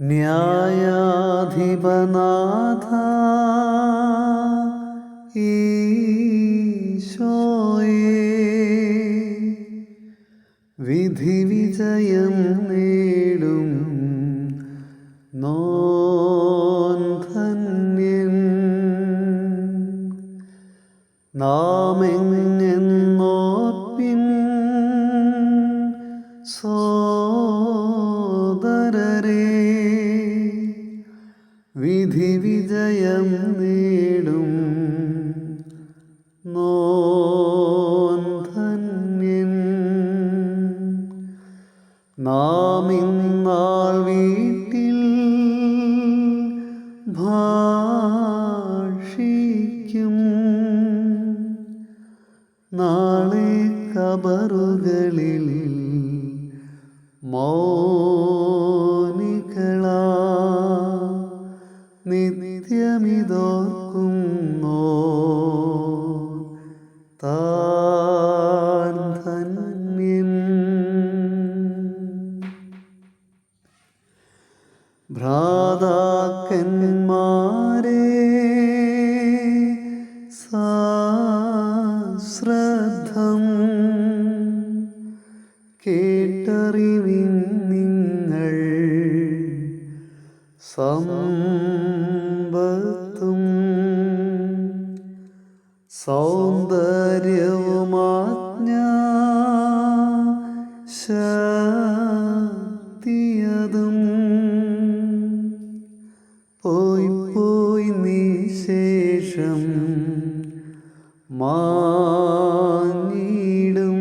ന്യായാധിപനാഥ ഈശോയേ. വിധി വിജയം നേടും നോന്ധന്യൻ. ധന്യൻ നാം വിധി വിജയം നേടും. നോന്ധന്യൻ ധന്യൻ നാം ഇന്നാൾ വീട്ടിൽ ഭാഷിക്കും. നാളെ കബറുകളിൽ മൗനികളാ നിത്യമിതോർക്കുന്നോ താൻ ധന്യൻ. ഭ്രാതാക്കന്മാരെ സാശ്രദ്ധം കേട്ടറിവിൻ നിങ്ങൾ സമ്പത്തും സൗന്ദര്യവുമാജ്ഞ ശക്തിയതും പോയി പോയി നീ ശേഷം നിത്യം വാഴും